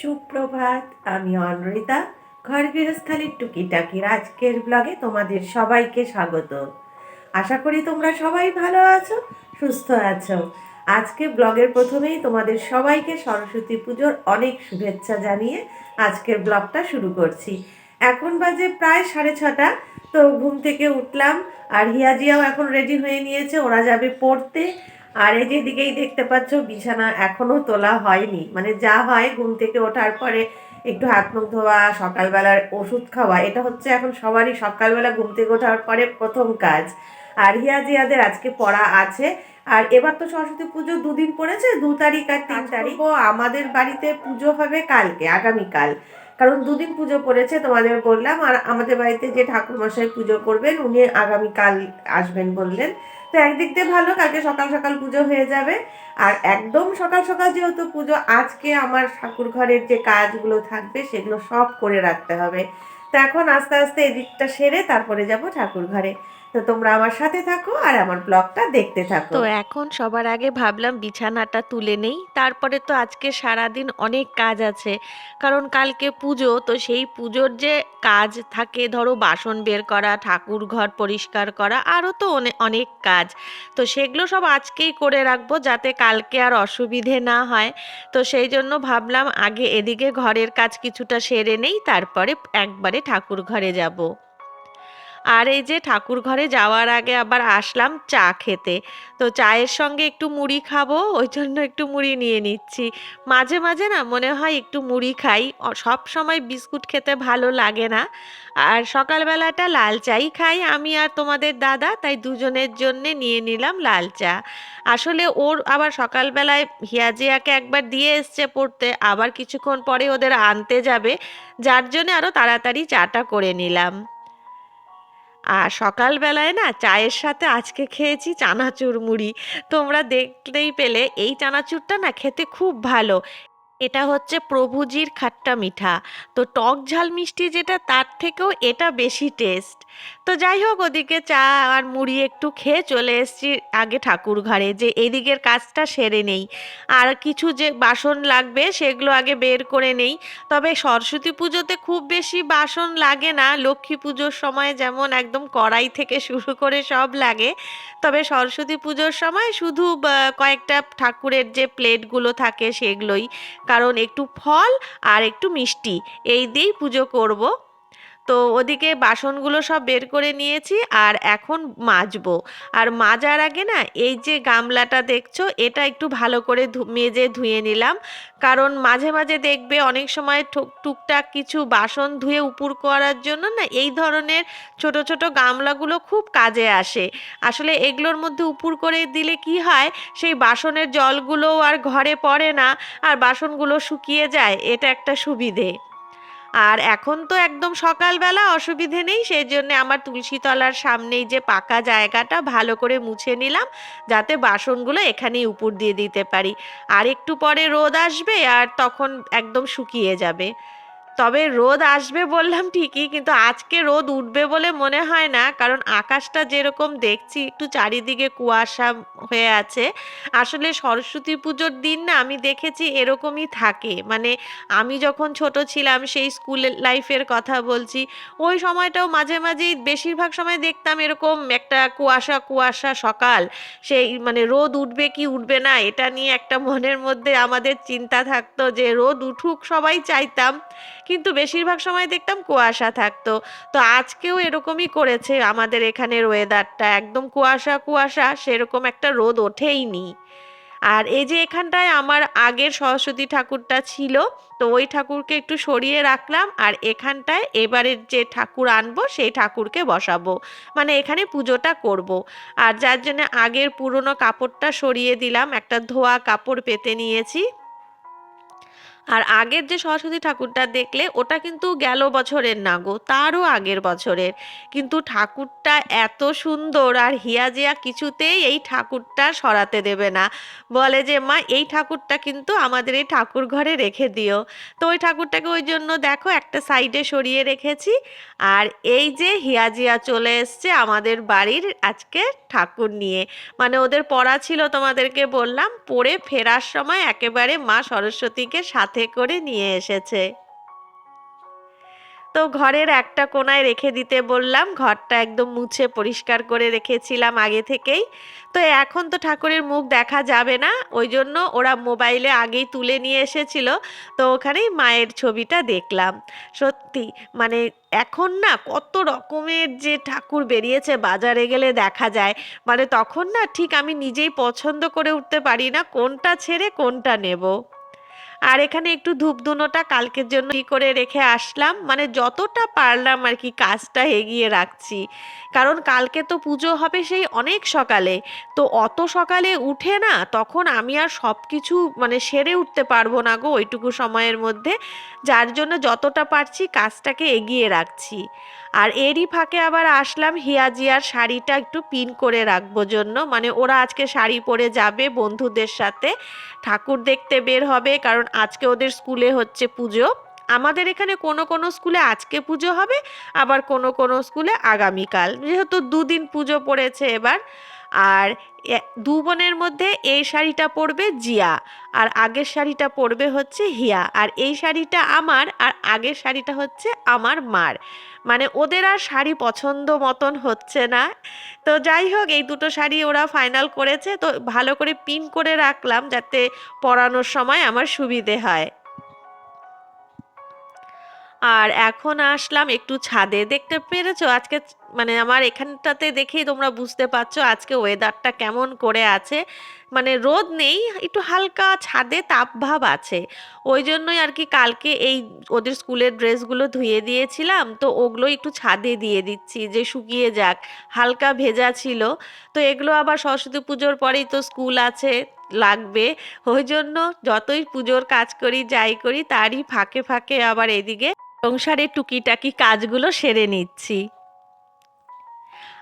সুপ্রভাত, আমি অনৃতা ঘর গৃহস্থালির টুকিটাকির আজকের ব্লগে তোমাদের সবাইকে স্বাগত। আশা করি তোমরা সবাই ভালো আছো, সুস্থ আছো। আজকে ব্লগের প্রথমেই তোমাদের সবাইকে সরস্বতী পুজোর অনেক শুভেচ্ছা জানিয়ে আজকের ব্লগটা শুরু করছি। এখন বাজে প্রায় সাড়ে ছটা, তো ঘুম থেকে উঠলাম। আর হিয়াজিয়াও এখন রেডি হয়ে নিয়েছে, ওরা যাবে পড়তে। আর এই যে দিকেই দেখতে পাচ্ছ বিছানা এখনও তোলা হয়নি। মানে যা হয় ঘুম থেকে ওঠার পরে একটু হাত মুখ ধোয়া সকালবেলার ওষুধ খাওয়া এটা হচ্ছে এখন সবারই সকালবেলা ঘুম থেকে ওঠার পরে প্রথম কাজ। আর হিয়াজিয়াদের আজকে পড়া আছে। আর এবার তো সরস্বতী পুজো দুদিন পড়েছে দু তারিখ আর তিন তারিখ। ও আমাদের বাড়িতে পুজো হবে কালকে আগামীকাল। কারণ দুদিন পুজো পড়েছে তোমাদের বললাম। আর আমাদের বাড়িতে যে ঠাকুরমশাই পুজো করবেন উনি আগামীকাল আসবেন বললেন। তো একদিক দিয়ে ভালো, কালকে সকাল সকাল পুজো হয়ে যাবে। আর একদম সকাল সকাল যেহেতু পুজো, আজকে আমার ঠাকুর ঘরের যে কাজগুলো থাকবে, সেগুলো সব করে রাখতে হবে। তো এখন আস্তে আস্তে এদিকটা সেরে তারপরে যাব ঠাকুর ঘরে। তো তোমরা আমার সাথে থাকো আর আমার ব্লগটা দেখতে থাকো। তো এখন সবার আগে ভাবলাম বিছানাটা তুলে নেই। তারপরে তো আজকে সারাদিন অনেক কাজ আছে। কারণ কালকে পুজো, তো সেই পুজোর যে কাজ থাকে, ধরো বাসন বের করা, ঠাকুর ঘর পরিষ্কার করা আরও তো অনেক কাজ। তো সেগুলো সব আজকেই করে রাখব যাতে কালকে আর অসুবিধে না হয়। তো সেই জন্য ভাবলাম আগে এদিকে ঘরের কাজ কিছুটা সেরে নেই, তারপরে একবারে ঠাকুর ঘরে যাব। আর এই যে ঠাকুর ঘরে যাওয়ার আগে আবার আসলাম চা খেতে। তো চায়ের সঙ্গে একটু মুড়ি খাব, ওই জন্য একটু মুড়ি নিয়ে নিচ্ছি। মাঝে মাঝে না মনে হয় একটু মুড়ি খাই সব সময় বিস্কুট খেতে ভালো লাগে না। আর সকালবেলাটা লাল চাই খাই, আমি আর তোমাদের দাদা, তাই দুজনের জন্যে নিয়ে নিলাম লাল চা। আসলে ওর আবার সকালবেলায় হিয়াজিয়াকে একবার দিয়ে এসছে পড়তে, আবার কিছুক্ষণ পরে ওদের আনতে যাবে, যার জন্য আরও তাড়াতাড়ি চাটা করে নিলাম। আর সকালবেলায় না চায়ের সাথে আজকে খেয়েছি চানাচুর মুড়ি তোমরা দেখতেই পেলে, এই চানাচুরটা না খেতে খুব ভালো। এটা হচ্ছে প্রভুজির খাট্টা মিঠা। তো টক ঝাল মিষ্টি যেটা, তার থেকেও এটা বেশি টেস্ট তো যাই হোক, ওদিকে চা আর মুড়ি একটু খেয়ে চলে এসেছি আগে ঠাকুর ঘরে যে এদিকের কাজটা সেরে নেই। আর কিছু যে বাসন লাগবে, সেগুলো আগে বের করে নেই। তবে সরস্বতী পুজোতে খুব বেশি বাসন লাগে না, লক্ষ্মী পুজোর সময় যেমন একদম কড়াই থেকে শুরু করে সব লাগে। তবে সরস্বতী পুজোর সময় শুধু কয়েকটা ঠাকুরের যে প্লেটগুলো থাকে, সেগুলোই। কারণ একটু ফল আর একটু মিষ্টি। এই দিয়েই পুজো করব। তো ওদিকে বাসনগুলো সব বের করে নিয়েছি আর এখন মাজবো। আর মাজার আগে না এই যে গামলাটা দেখছ, এটা একটু ভালো করে মেজে ধুয়ে নিলাম। কারণ মাঝে মাঝে দেখবে অনেক সময় টুকটাক কিছু বাসন ধুয়ে উপুর করার জন্য না এই ধরনের ছোট ছোট গামলাগুলো খুব কাজে আসে। আসলে এগুলোর মধ্যে উপুর করে দিলে কি হয়, সেই বাসনের জলগুলো আর ঘরে পড়ে না, আর বাসনগুলো শুকিয়ে যায়, এটা একটা সুবিধে। আর এখন তো একদম সকালবেলা অসুবিধে নেই সেই জন্য আমার তুলসীতলার সামনেই যে পাকা জায়গাটা ভালো করে মুছে নিলাম, যাতে বাসনগুলো এখানেই উপর দিয়ে দিতে পারি। আর একটু পরে রোদ আসবে আর তখন একদম শুকিয়ে যাবে। তবে রোদ আসবে বললাম ঠিকই, কিন্তু আজকে রোদ উঠবে বলে মনে হয় না। কারণ আকাশটা যেরকম দেখছি, একটু চারিদিকে কুয়াশা হয়ে আছে। আসলে সরস্বতী পুজোর দিন না আমি দেখেছি এরকমই থাকে। মানে আমি যখন ছোট ছিলাম, সেই স্কুল লাইফের কথা বলছি, ওই সময়টাও মাঝে মাঝেই বেশিরভাগ সময় দেখতাম এরকম একটা কুয়াশা কুয়াশা সকাল। সেই মানে রোদ উঠবে কি উঠবে না, এটা নিয়ে একটা মনের মধ্যে আমাদের চিন্তা থাকতো যে রোদ উঠুক সবাই চাইতাম। কিন্তু বেশিরভাগ সময় দেখতাম কুয়াশা থাকতো। তো আজকেও এরকমই করেছে আমাদের এখানের ওয়েদারটা একদম কুয়াশা কুয়াশা, সেরকম একটা রোদ ওঠেইনি। আর এই যে এখানটায় আমার আগের সরস্বতী ঠাকুরটা ছিল, তো ওই ঠাকুরকে একটু সরিয়ে রাখলাম আর এখানটায় এবারের যে ঠাকুর আনব, সেই ঠাকুরকে বসাবো। মানে এখানে পুজোটা করব। আর যার জন্য আগের পুরনো কাপড়টা সরিয়ে দিলাম, একটা ধোয়া কাপড় পেতে নিয়েছি। আর আগের যে সরস্বতী ঠাকুরটা দেখলে, ওটা কিন্তু গেল বছরের না গো, তারও আগের বছরের। কিন্তু ঠাকুরটা এত সুন্দর আর হিয়া জিয়া কিছুতেই এই ঠাকুরটা সরাতে দেবে না। বলে যে, মা, এই ঠাকুরটা কিন্তু আমাদের এই ঠাকুর ঘরে রেখে দিও। তো ওই ঠাকুরটাকে ওই জন্য দেখো একটা সাইডে সরিয়ে রেখেছি। আর এই যে হিয়া জিয়া চলে এসছে আমাদের বাড়ির আজকে ঠাকুর নিয়ে। মানে ওদের পড়া ছিল তোমাদেরকে বললাম, পড়ে ফেরার সময় একেবারে মা সরস্বতীকে সাথে সাথে করে নিয়ে এসেছে। তো ঘরের একটা কোনায় রেখে দিতে বললাম, ঘরটা একদম মুছে পরিষ্কার করে রেখেছিলাম আগে থেকেই। তো এখন তো ঠাকুরের মুখ দেখা যাবে না, ওই জন্য ওরা মোবাইলে আগেই তুলে নিয়ে এসেছিল। তো ওখানেই মায়ের ছবিটা দেখলাম। সত্যি মানে এখন না কত রকমের যে ঠাকুর বেরিয়েছে বাজারে গেলে দেখা যায়। মানে তখন না ঠিক আমি নিজেই পছন্দ করে উঠতে পারি না কোনটা ছেড়ে কোনটা নেব। আর এখানে একটু ধূপধুনোটা কালকের জন্য করে রেখে আসলাম। মানে যতটা পারলাম আর কি কাজটা এগিয়ে রাখছি। কারণ কালকে তো পুজো হবে সেই অনেক সকালে। তো অত সকালে উঠে না তখন আমি আর সব কিছু মানে সেরে উঠতে পারব না গো ওইটুকু সময়ের মধ্যে। যার জন্য যতটা পারছি কাজটাকে এগিয়ে রাখছি। আর এরই ফাঁকে আবার আসলাম হিয়াজিয়ার শাড়িটা একটু পিন করে রাখব জন্য। মানে ওরা আজকে শাড়ি পরে যাবে বন্ধুদের সাথে। ঠাকুর দেখতে বের হবে, কারণ আজকে ওদের স্কুলে হচ্ছে পুজো। আমাদের এখানে কোনো কোনো স্কুলে আজকে পুজো হবে, আবার কোনো কোনো স্কুলে আগামীকাল। যেহেতু দুদিন পুজো পড়েছে এবার। আর দু বোনের মধ্যে এই শাড়িটা পরবে জিয়া, আর আগের শাড়িটা পরবে হচ্ছে হিয়া। আর এই শাড়িটা আমার, আর আগের শাড়িটা হচ্ছে আমার মার। মানে ওদের আর শাড়ি পছন্দ মতন হচ্ছে না। তো যাই হোক, এই দুটো শাড়ি ওরা ফাইনাল করেছে। তো ভালো করে পিন করে রাখলাম যাতে পরানোর সময় আমার সুবিধে হয়। আর এখন আসলাম একটু ছাদে। দেখতে পেরেছ? আজকে মানে আমার এখানটাতে দেখেই তোমরা বুঝতে পারছ আজকে ওয়েদারটা কেমন করে আছে। মানে রোদ নেই, একটু হালকা ছাদে তাপভাব আছে। ওই জন্যই আর কি কালকে এই ওদের স্কুলের ড্রেসগুলো ধুয়ে দিয়েছিলাম, তো ওগুলো একটু ছাদে দিয়ে দিচ্ছি যে শুকিয়ে যাক। হালকা ভেজা ছিল, তো এগুলো আবার সরস্বতী পুজোর পরেই তো স্কুল আছে, লাগবে। ওই জন্য যতই পুজোর কাজ করি, যাই করি, তারই ফাঁকে ফাঁকে আবার এদিকে সংসারের টুকিটাকি কাজগুলো সেরে নিচ্ছি।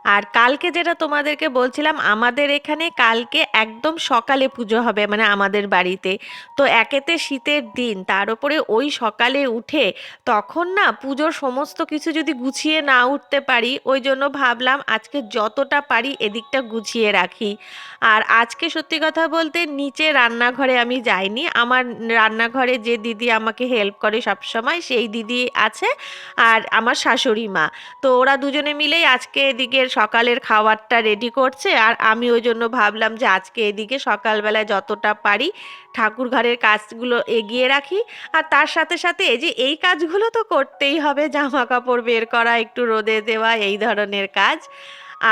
আর কালকে যেটা তোমাদেরকে বলছিলাম, আমাদের এখানে কালকে একদম সকালে পুজো হবে মানে আমাদের বাড়িতে। তো একেতে শীতের দিন, তার উপরে ওই সকালে উঠে তখন না পুজোর সমস্ত কিছু যদি গুছিয়ে না উঠতে পারি, ওই জন্য ভাবলাম আজকে যতটা পারি এদিকটা গুছিয়ে রাখি। আর আজকে সত্যি কথা বলতে নিচে রান্নাঘরে আমি যাইনি। আমার রান্নাঘরে যে দিদি আমাকে হেল্প করে সব সময় সেই দিদি আছে আর আমার শাশুড়ি মা। তো ওরা দুজনে মিলেই আজকে এদিকের সকালের খাবারটা রেডি করছে আর আমি ওই জন্য ভাবলাম যে আজকে এদিকে সকালবেলায় যতটা পারি ঠাকুর ঘরের কাজগুলো এগিয়ে রাখি। আর তার সাথে সাথে এই যে এই কাজগুলো তো করতেই হবে, জামা কাপড় বের করা, একটু রোদে দেওয়া, এই ধরনের কাজ।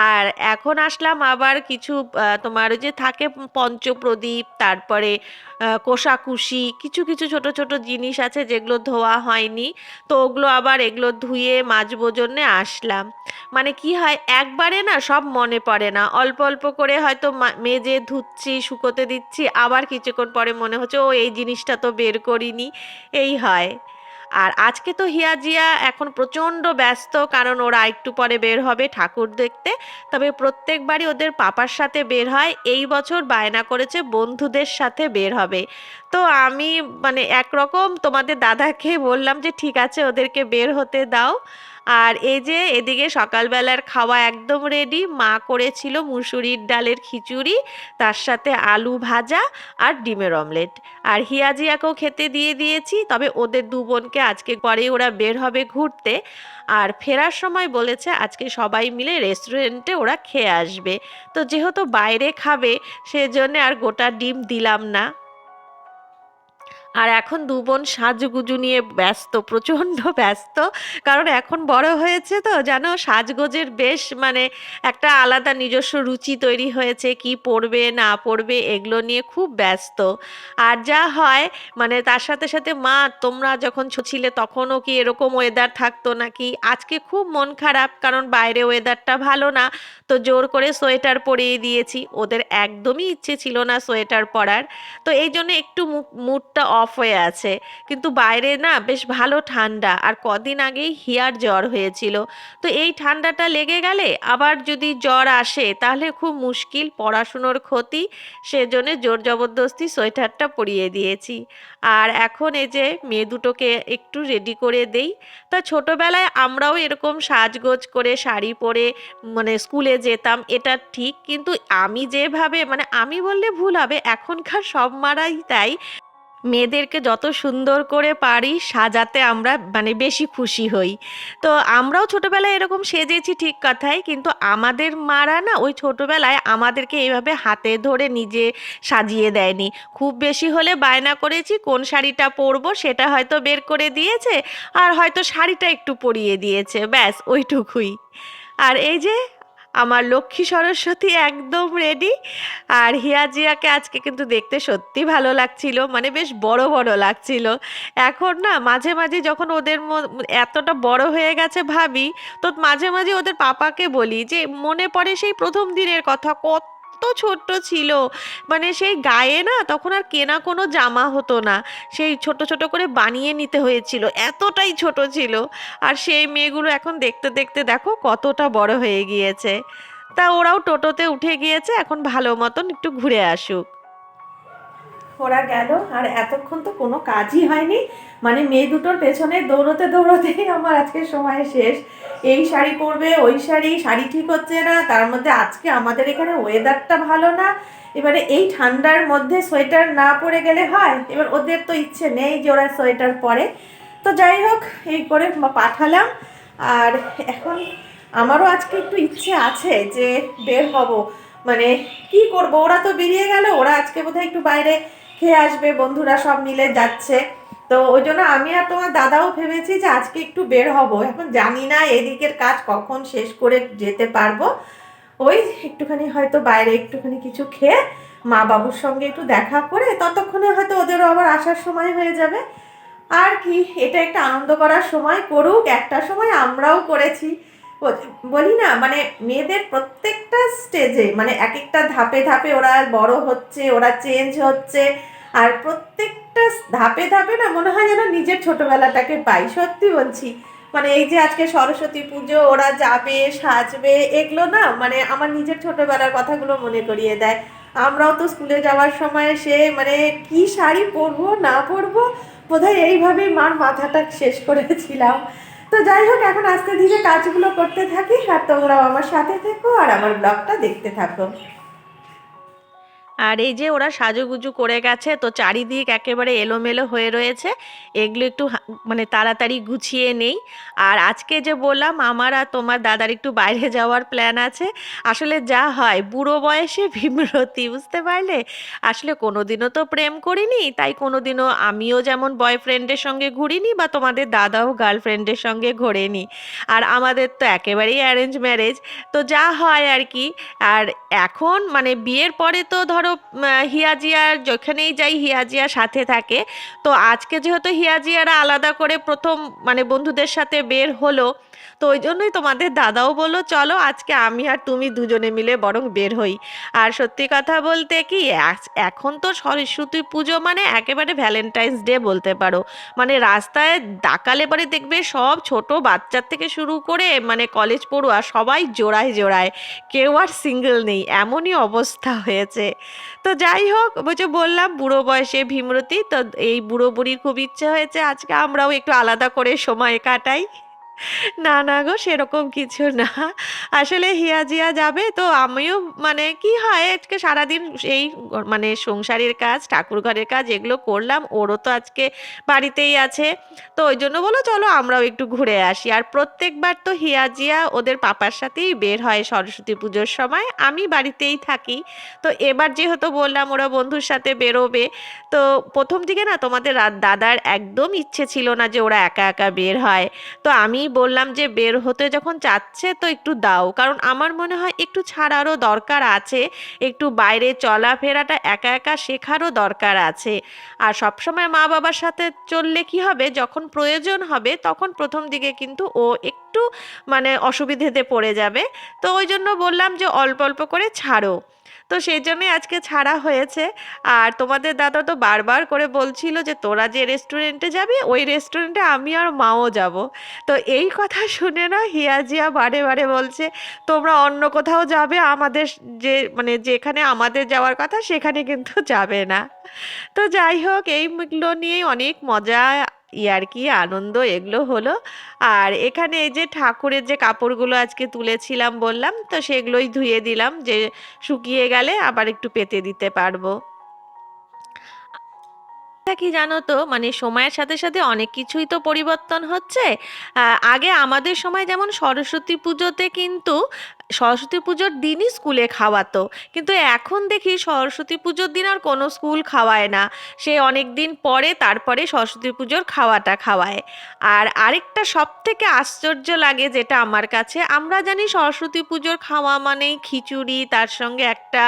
আর এখন আসলাম আবার কিছু তোমার ওই যে থাকে পঞ্চপ্রদীপ, তারপরে কোষাকুষি, কিছু কিছু ছোট ছোট জিনিস আছে যেগুলো ধোয়া হয়নি। তো ওগুলো আবার এগুলো ধুয়ে মাজবো জন্যে আসলাম। মানে কি হয়, একবারে না সব মনে পড়ে না। অল্প অল্প করে হয়তো মেজে ধুচ্ছি, শুকোতে দিচ্ছি, আবার কিছুক্ষণ পরে মনে হচ্ছে, ও, এই জিনিসটা তো বের করিনি। এই হয়। আর আজকে তো হিয়া জিয়া এখন প্রচণ্ড ব্যস্ত, কারণ ওরা একটু পরে বের হবে ঠাকুর দেখতে। তবে প্রত্যেকবারই ওদের পাপার সাথে বের হয়, এই বছর বায়না করেছে বন্ধুদের সাথে বের হবে। তো আমি মানে একরকম তোমাদের দাদাকে বললাম যে, ঠিক আছে, ওদেরকে বের হতে দাও। আর এই যে এদিকে সকালবেলার খাওয়া একদম রেডি মা করেছিল মুসুরির ডালের খিচুড়ি, তার সাথে আলু ভাজা আর ডিমের অমলেট আর হিয়াজিয়াকেও খেতে দিয়ে দিয়েছি, তবে ওদের দু বোনকে আজকে পরেই ওরা বের হবে ঘুরতে। আর ফেরার সময় বলেছে আজকে সবাই মিলে রেস্টুরেন্টে ওরা খেয়ে আসবে। তো যেহেতু বাইরে খাবে, সেজন্য আর গোটা ডিম দিলাম না। আর এখন দু বোন সাজগুজু নিয়ে ব্যস্ত, প্রচণ্ড ব্যস্ত। কারণ এখন বড় হয়েছে তো, জানো? সাজগোজের বেশ মানে একটা আলাদা নিজস্ব রুচি তৈরি হয়েছে, কি পড়বে, না পড়বে, এগুলো নিয়ে খুব ব্যস্ত। আর যা হয় মানে তার সাথে সাথে মা, তোমরা যখন ছিলে তখনও কি এরকম ওয়েদার থাকতো নাকি? আজকে খুব মন খারাপ, কারণ বাইরে ওয়েদারটা ভালো না। তো জোর করে সোয়েটার পরিয়ে দিয়েছি। ওদের একদমই ইচ্ছে ছিল না সোয়েটার পরার। তো এই জন্য একটু মুডটা অফ হয়ে আছে। কিন্তু বাইরে না বেশ ভালো ঠান্ডা আর কদিন আগেই হিয়ার জ্বর হয়েছিল। তো এই ঠান্ডাটা লেগে গেলে আবার যদি জ্বর আসে তাহলে খুব মুশকিল পড়াশুনোর ক্ষতি। সেজন্য জোর জবরদস্তি সোয়েটারটা পরিয়ে দিয়েছি। আর এখন এই যে মেয়ে দুটোকে একটু রেডি করে দেই। তা ছোটবেলায় আমরাও এরকম সাজগোজ করে শাড়ি পরে মানে স্কুলে যেতাম, এটা ঠিক। কিন্তু আমি যেভাবে মানে আমি বললে ভুল হবে, এখনকার সব মারাই তাই। মেয়েদেরকে যত সুন্দর করে পারি সাজাতে আমরা মানে বেশি খুশি হই। তো আমরাও ছোটোবেলায় এরকম সেজেছি ঠিক কথাই, কিন্তু আমাদের মারা না ওই ছোটোবেলায় আমাদেরকে এইভাবে হাতে ধরে নিজে সাজিয়ে দেয়নি। খুব বেশি হলে বায়না করেছি, কোন শাড়িটা পরবো সেটা হয়তো বের করে দিয়েছে, আর হয়তো শাড়িটা একটু পরিয়ে দিয়েছে, ব্যাস ওইটুকুই। আর এই যে আমার লক্ষ্মী সরস্বতী একদম রেডি আর হিয়া জিয়াকে আজকে কিন্তু দেখতে সত্যি ভালো লাগছিল মানে বেশ বড় বড় লাগছিল। এখন না, মাঝে মাঝে যখন ওদের এতটা বড় হয়ে গেছে ভাবি, তো মাঝে মাঝে ওদের পাপাকে বলি যে, মনে পড়ে সেই প্রথম দিনের কথা, কত ছোট্ট ছিল। মানে সেই গায়ে না তখন আর কেনা কোনো জামা হতো না। সেই ছোট ছোট করে বানিয়ে নিতে হয়েছিল। এতটাই ছোট ছিল। আর সেই মেয়েগুলো এখন দেখতে দেখতে দেখো কতটা বড় হয়ে গিয়েছে। তা ওরাও টোটোতে উঠে গিয়েছে। এখন ভালো মতন একটু ঘুরে আসুক। ওরা গেল, আর এতক্ষণ তো কোনো কাজই হয়নি। মানে মেয়ে দুটোর পেছনে দৌড়তে দৌড়তেই আমার আজকে সময় শেষ। এই শাড়ি পরবে, ওই শাড়ি শাড়ি ঠিক হচ্ছে না। তার মধ্যে আজকে আমাদের এখানে ওয়েদারটা ভালো না। এবারে এই ঠান্ডার মধ্যে সোয়েটার না পরে গেলে হয়? এবার ওদের তো ইচ্ছে নেই যে ওরা সোয়েটার পরে। তো যাই হোক, এই করে পাঠালাম। আর এখন আমারও আজকে একটু ইচ্ছে আছে যে বের হব। মানে কি করব? ওরা তো বেরিয়ে গেল, ওরা আজকে বোধহয় একটু বাইরে খেয়ে আসবে? বন্ধুরা সব মিলে যাচ্ছে। তো ওই জন্য আমি আর তোমার দাদাও ভেবেছি যে আজকে একটু বের হব। এখন জানি না এদিকের কাজ কখন শেষ করে যেতে পারব। ওই একটুখানি হয়তো বাইরে একটুখানি কিছু খেয়ে মা বাবুর সঙ্গে একটু দেখা করে ততক্ষণে হয়তো ওদেরও আবার আসার সময় হয়ে যাবে। আর কি, এটা একটা আনন্দ করার সময় করুক, একটা সময় আমরাও করেছি। বলি না মানে মেয়েদের প্রত্যেকটা স্টেজে মানে এক একটা ধাপে ধাপে ওরা বড় হচ্ছে, ওরা চেঞ্জ হচ্ছে, আর প্রত্যেকটা ধাপে ধাপে না মনে হয় যেন নিজের ছোটবেলাটাকে পাই সত্যি বলছি মানে এই যে আজকে সরস্বতী পুজো, ওরা যাবে, সাজবে, এগুলো না মানে আমার নিজের ছোটবেলার কথাগুলো মনে করিয়ে দেয়। আমরাও তো স্কুলে যাওয়ার সময় সে মানে কি শাড়ি পরবো, না পরবো, বোধহয় এইভাবেই মার মাথাটা শেষ করেছিলাম। তো যাই হোক, এখন আস্তে ধীরে কাজগুলো করতে থাকি, আর তোমরাও আমার সাথে থেকো আর আমার ব্লগটা দেখতে থাকো। আর এই যে ওরা সাজুগুজু করে গেছে, তো চারিদিক একেবারে এলোমেলো হয়ে রয়েছে। এগুলো একটু মানে তাড়াতাড়ি গুছিয়ে নেই। আর আজকে যে বললাম, আমার আর তোমার দাদার একটু বাইরে যাওয়ার প্ল্যান আছে। আসলে যা হয়, বুড়ো বয়সে ভীমরতি বুঝতে পারলে? আসলে কোনোদিনও তো প্রেম করিনি, তাই কোনোদিনও আমিও যেমন বয়ফ্রেন্ডের সঙ্গে ঘুরিনি বা তোমাদের দাদাও গার্লফ্রেন্ডের সঙ্গে ঘোরেনি। আর আমাদের তো একেবারেই অ্যারেঞ্জ ম্যারেজ তো যা হয় আর কি। আর এখন মানে বিয়ের পরে তো ধরো উম, হিয়াজিয়ার যেখানেই যাই হিয়াজিয়া সাথে থাকে। তো আজকে যেহেতু হিয়াজিয়ারা আলাদা করে প্রথম মানে বন্ধুদের সাথে বের হলো তো ওই জন্যই তোমাদের দাদাও বলল, চলো আজকে আমি আর তুমি দুজনে মিলে বরং বের হই। আর সত্যি কথা বলতে কি এখন তো সরস্বতী পুজো মানে একেবারে ভ্যালেন্টাইন্স ডে বলতে পারো। মানে রাস্তায় ডাকালে পরে দেখবে সব ছোট বাচ্চার থেকে শুরু করে মানে কলেজ পড়ুয়া সবাই জোড়ায় জোড়ায়, কেউ আর সিঙ্গেল নেই, এমনই অবস্থা হয়েছে। তো যাই হোক যে বললাম বুড়ো বয়সে ভীমরতি, তো এই বুড়ো বুড়ির খুব ইচ্ছে হয়েছে আজকে আমরাও একটু আলাদা করে সময় কাটাই। না না গো, সেরকম কিছু না। আসলে হিয়াজিয়া যাবে, তো আমিও মানে কি হয়, আজকে সারাদিন এই মানে সংসারের কাজ, ঠাকুর ঘরের কাজ এগুলো করলাম, ওরও তো আজকে বাড়িতেই আছে। তো ওই জন্য বলো চলো আমরাও একটু ঘুরে আসি। আর প্রত্যেকবার তো হিয়াজিয়া ওদের পাপার সাথেই বের হয় সরস্বতী পুজোর সময়। আমি বাড়িতেই থাকি। তো এবার যেহেতু বললাম, ওরা বন্ধুর সাথে বেরোবে, তো প্রথম দিকে না তোমাদের দাদার একদম ইচ্ছে ছিল না যে ওরা একা একা বের হয়। তো আমি বললাম যে বের হতে যখন চাচ্ছে তো একটু দাও। কারণ আমার মনে হয় একটু ছাড়ারও দরকার আছে। একটু বাইরে চলাফেরাটা একা একা শেখারও দরকার আছে। আর সবসময় মা বাবার সাথে চললে কি হবে? যখন প্রয়োজন হবে, তখন প্রথম দিকে কিন্তু ও একটু মানে অসুবিধেতে পড়ে যাবে। তো ওই জন্য বললাম যে অল্প অল্প করে ছাড়ো। তো সেই জন্যই আজকে ছাড়া হয়েছে। আর তোমাদের দাদা তো বারবার করে বলছিল যে, তোরা যে রেস্টুরেন্টে যাবি, ওই রেস্টুরেন্টে আমি আর মাও যাব। তো এই কথা শুনে না হিয়াজিয়া বারে বারে বলছে, তোমরা অন্য কোথাও যাবে, আমাদের যে মানে যেখানে আমাদের যাওয়ার কথা, সেখানে কিন্তু যাবে না। তো যাই হোক এইগুলো নিয়েই অনেক মজা ইয়ার্কি, আনন্দ, এগুলো হলো। আর এখানে এই যে ঠাকুরের যে কাপড়গুলো আজকে তুলেছিলাম বললাম, তো সেগুলোই ধুয়ে দিলাম যে শুকিয়ে গেলে আবার একটু পেতে দিতে পারব। কি জানো তো মানে সময়ের সাথে সাথে অনেক কিছুই তো পরিবর্তন হচ্ছে। আগে আমাদের সময় যেমন সরস্বতী পুজোতে কিন্তু সরস্বতী পুজোর দিনই স্কুলে খাওয়াতো। কিন্তু এখন দেখি সরস্বতী পুজোর দিন আর কোনো স্কুল খাওয়ায় না। সে অনেক দিন পরে তারপরে সরস্বতী পুজোর খাওয়াটা খাওয়ায়। আর আরেকটা সব থেকে আশ্চর্য লাগে যেটা আমার কাছে, আমরা জানি সরস্বতী পুজোর খাওয়া মানেই খিচুড়ি, তার সঙ্গে একটা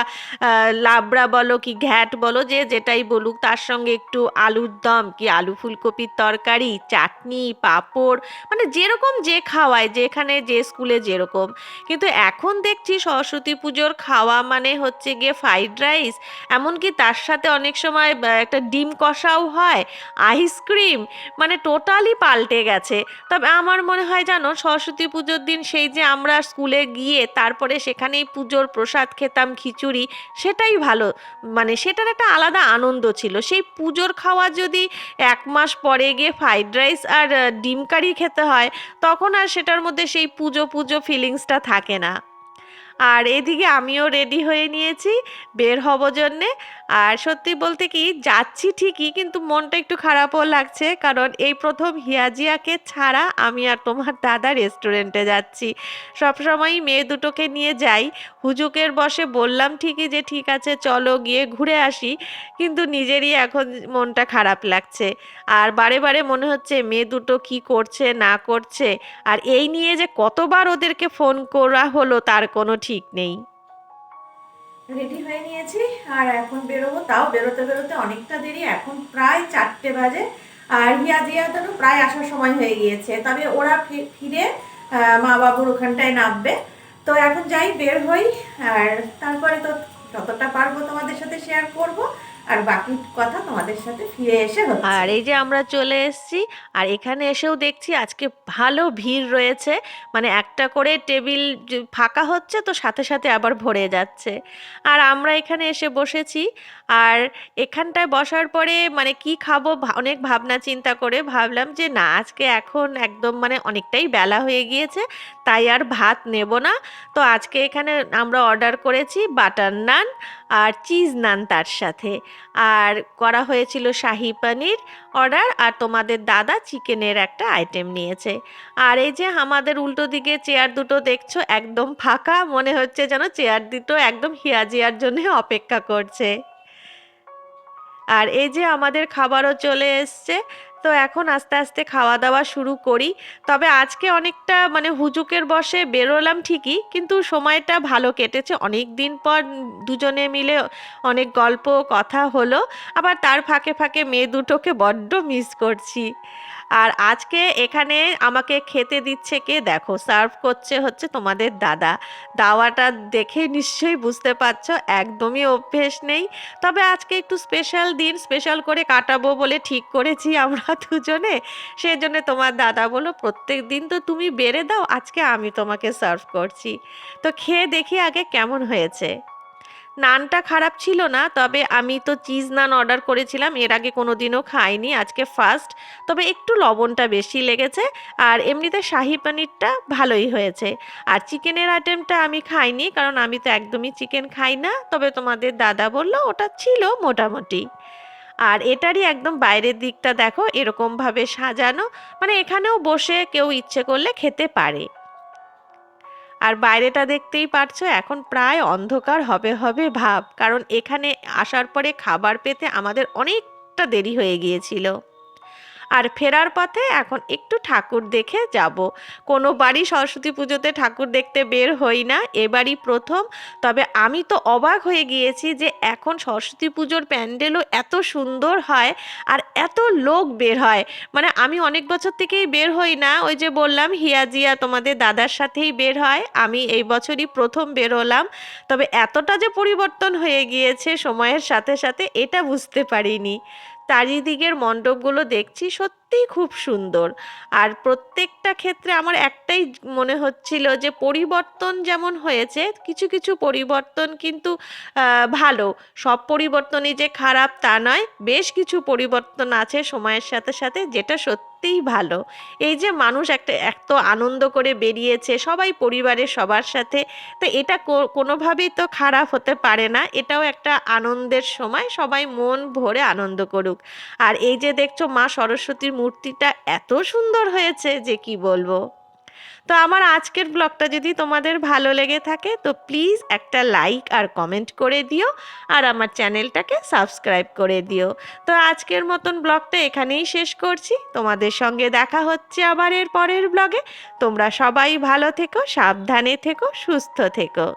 লাবড়া বলো কি ঘ্যাট বলো যে যেটাই বলুক, তার সঙ্গে একটু আলুর দম কি আলু ফুলকপির তরকারি, চাটনি, পাঁপড় মানে যেরকম যে খাওয়ায়, যেখানে যে স্কুলে যেরকম। কিন্তু এখন দেখছি সরস্বতী পুজোর খাওয়া মানে হচ্ছে গিয়ে ফ্রাইড রাইস এমনকি তার সাথে অনেক সময় একটা ডিম কষাও হয় আইসক্রিম মানে টোটালি পাল্টে গেছে। তবে আমার মনে হয় জানো, সরস্বতী পুজোর দিন সেই যে আমরা স্কুলে গিয়ে তারপরে সেখানেই পুজোর প্রসাদ খেতাম খিচুড়ি, সেটাই ভালো মানে সেটার একটা আলাদা আনন্দ ছিল। সেই পুজোর খাওয়া যদি এক মাস পরে গিয়ে ফ্রাইড রাইস আর ডিম কারি খেতে হয়, তখন আর সেটার মধ্যে সেই পুজো পুজো ফিলিংসটা থাকে না। আর এদিকে আমিও রেডি হয়ে নিয়েছি, বের হব জন্যে। আর সত্যি বলতে কি, যাচ্ছি ঠিকই, কিন্তু মনটা একটু খারাপও লাগছে, কারণ এই প্রথম হিয়াজিয়াকে ছাড়া আমি আর তোমার দাদা রেস্টুরেন্টে যাচ্ছি। সবসময়ই মেয়ে দুটোকে নিয়ে যাই। হুজুকের বসে বললাম ঠিকই যে, ঠিক আছে, চলো গিয়ে ঘুরে আসি। কিন্তু নিজেরই এখন মনটা খারাপ লাগছে। আর বারে বারে মনে হচ্ছে মেয়ে দুটো কি করছে, না করছে। আর এই নিয়ে যে কতবার ওদেরকে ফোন করা হলো, তার কোনো ঠিক নেই। রেডি হয়ে নিয়েছি, আর এখন বেরোবো, তাও বেরোতে বেরোতে অনেকটা দেরি, এখন প্রায় চারটে বাজে, আর হিয়া জিয়াদেরও প্রায় আসার সময় হয়ে গিয়েছে, তবে ওরা ফিরে মা বাবুর ওখানটায় নামবে। তো এখন যাই, বের হই, আর তারপরে তো যতটা পারব তোমাদের সাথে শেয়ার করব। আর বাকি কথা তোমাদের সাথে ফিরে এসে আর এই যে আমরা চলে এসেছি, আর এখানে এসেও দেখছি আজকে ভালো ভিড় রয়েছে মানে একটা করে টেবিল ফাঁকা হচ্ছে তো সাথে সাথে আবার ভরে যাচ্ছে। আর আমরা এখানে এসে বসেছি, আর এখানটায় বসার পরে মানে কি খাব অনেক ভাবনা চিন্তা করে ভাবলাম যে না, আজকে এখন একদম মানে অনেকটাই বেলা হয়ে গিয়েছে, তাই আর ভাত নেব না। তো আজকে এখানে আমরা অর্ডার করেছি বাটার নান আর চিজ নান তার সাথে। আর করা হয়েছিল শাহি পনির অর্ডার, আর তোমাদের দাদা চিকেনের একটা আইটেম নিয়েছে। আর এই যে আমাদের উল্টো দিকে চেয়ার দুটো দেখছ, একদম ফাঁকা, মনে হচ্ছে যেন চেয়ার দুটো একদম হিয়াজিয়ার জন্য অপেক্ষা করছে। আর এই যে আমাদের খাবারও চলে এসছে তো এখন আস্তে আস্তে খাওয়া দাওয়া শুরু করি। তবে আজকে অনেকটা মানে হুজুকের বসে বেরোলাম ঠিকই, কিন্তু সময়টা ভালো কেটেছে। অনেক দিন পর দুজনে মিলে অনেক গল্প, কথা হলো। আবার তার ফাঁকে ফাঁকে মেয়ে দুটোকে বড্ড মিস করছি। আর আজকে এখানে আমাকে খেতে দিচ্ছে কে? দেখো, সার্ভ করছে হচ্ছে তোমাদের দাদা। দাওয়াটা দেখে নিশ্চয়ই বুঝতে পারছ, একদমই অভ্যেস নেই। তবে আজকে একটু স্পেশাল দিন স্পেশাল করে কাটাবো বলে ঠিক করেছি আমরা দুজনে। সেই জন্য তোমার দাদা বলো প্রত্যেক দিন তো তুমি বেড়ে দাও, আজকে আমি তোমাকে সার্ভ করছি। তো খেয়ে দেখি আগে কেমন হয়েছে। নানটা খারাপ ছিল না, তবে আমি তো চিজ নান অর্ডার করেছিলাম, এর আগে কোনো দিনও খাইনি, আজকে ফার্স্ট। তবে একটু লবণটা বেশি লেগেছে, আর এমনিতে শাহি পনিরটা ভালোই হয়েছে। আর চিকেনের আইটেমটা আমি খাইনি, কারণ আমি তো একদমই চিকেন খাই না, তবে তোমাদের দাদা বলল ওটা ছিল মোটামুটি। আর এটারই একদম বাইরের দিকটা দেখো, এরকমভাবে সাজানো মানে এখানেও বসে কেউ ইচ্ছে করলে খেতে পারে। আর বাইরেটা দেখতেই পারছ, এখন প্রায় অন্ধকার হবে হবে ভাব। কারণ এখানে আসার পরে খাবার পেতে আমাদের অনেকটা দেরি হয়ে গিয়েছিল। আর ফেরার পথে এখন একটু ঠাকুর দেখে যাব। কোনো বাড়ি সরস্বতী পুজোতে ঠাকুর দেখতে বের হই না এবারই প্রথম। তবে আমি তো অবাক হয়ে গিয়েছি যে এখন সরস্বতী পুজোর প্যান্ডেলও এত সুন্দর হয় আর এত লোক বের হয়। মানে আমি অনেক বছর থেকেই বের হই না, ওই যে বললাম হিয়াজিয়া তোমাদের দাদার সাথেই বের হয়। আমি এই বছরই প্রথম বের হলাম। তবে এতটা যে পরিবর্তন হয়ে গিয়েছে সময়ের সাথে সাথে এটা বুঝতে পারিনি। চারিদিকের মণ্ডপগুলো দেখছি সত্যিই খুব সুন্দর। আর প্রত্যেকটা ক্ষেত্রে আমার একটাই মনে হচ্ছিল যে পরিবর্তন যেমন হয়েছে, কিছু কিছু পরিবর্তন কিন্তু ভালো। সব পরিবর্তনই যে খারাপ তা নয়, বেশ কিছু পরিবর্তন আছে সময়ের সাথে সাথে যেটা সত্যি সত্যিই ভালো। এই যে মানুষ একটা এত আনন্দ করে বেরিয়েছে, সবাই পরিবারের সবার সাথে, তো এটা কোনোভাবেই তো খারাপ হতে পারে না। এটাও একটা আনন্দের সময়, সবাই মন ভরে আনন্দ করুক। আর এই যে দেখছ মা সরস্বতীর মূর্তিটা এত সুন্দর হয়েছে যে কি বলব? তো আমার আজকের ব্লগটা যদি তোমাদের ভালো লেগে থাকে, তো প্লিজ একটা লাইক আর কমেন্ট করে দিও আর আমার চ্যানেলটাকে সাবস্ক্রাইব করে দিও। তো আজকের মতন ব্লগটা এখানেই শেষ করছি। তোমাদের সঙ্গে দেখা হচ্ছে আবার এর পরের ব্লগে। তোমরা সবাই ভালো থেকো, সাবধানে থেকো, সুস্থ থেকো।